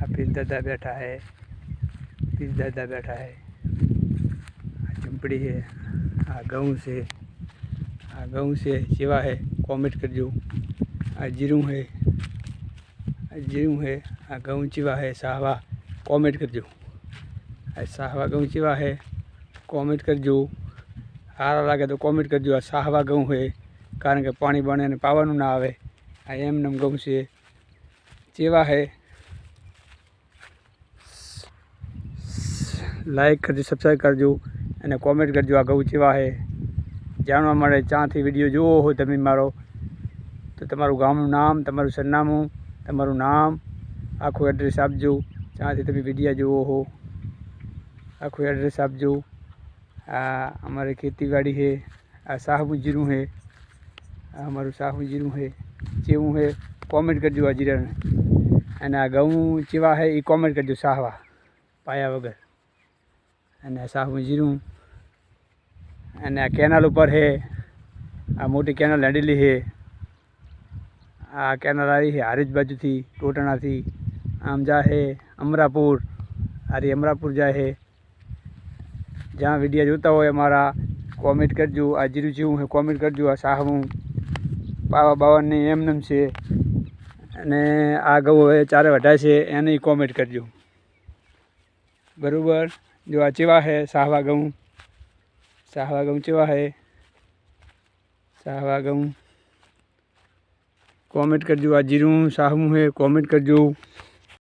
આ પીર દાદા બેઠા હે પીર દાદા બેઠા હે. આ ચૂંપડી છે આ ઘઉં છે, આ ઘઉં છે સેવા હે કોમેન્ટ કરજો. આ જીરું હે, આ જીરું હે, આ ઘઉં ચીવા હે સાહવા કોમેન્ટ કરજો. આ સાહવા ઘઉં ચીવા હે કોમેન્ટ કરજો. સારા લાગે તો કોમેન્ટ કરજો. આ સાહવા ઘઉં હે, કારણ કે પાણી બને અને પાવાનું ના આવે. આ એમનેમ ઘઉં છે. ચેવા હે લાઈક કરજો સબસ્ક્રાઈબ કરજો અને કોમેન્ટ કરજો આ ગૌ ચેવા હે. જાણવા મળે ચાંથી વીડિયો જોવો હોય તમે મારો, તો તમારું ગામનું નામ, તમારું સરનામું, તમારું નામ, આખું એડ્રેસ આપજો. ચાંથી તમે વિડીયા જોવો હો. આખું એડ્રેસ આપજો. આ અમારી ખેતીવાડી છે આ સાહબુ જીરું છે આ અમારું સાહબુ જીરું છે જેવું છે કોમેન્ટ કરજો આ જીરાને. અને આ ઘઉં ચેવા છે એ કોમેન્ટ કરજો સાહવા પાયા વગર. અને સાહું જીરું. અને આ કેનાલ ઉપર છે આ મોટી કેનાલ હેડેલી છે આ કેનાલ આવી છે હારીજ બાજુથી, ટોટણાથી. આમ જા છે અમરાપુર. હારી અમરાપુર જાય છે જ્યાં વીડિયો જોતા હોય અમારા કોમેન્ટ કરજો. આ જીરું જેવું છે કોમેન્ટ કરજો. આ સાહવું બાવા બાવનની એમનેમ છે. અને આ ગૌ હવે ચારે વઢાય છે એને કોમેન્ટ કરજો. બરાબર? જો આ ચેવા છે સાહવા ઘઉં સાહવા ઘઉં ચેવા છે સાહવા ઘઉં કોમેન્ટ કરજો. આ જીરું સાહવું છે કોમેન્ટ કરજો.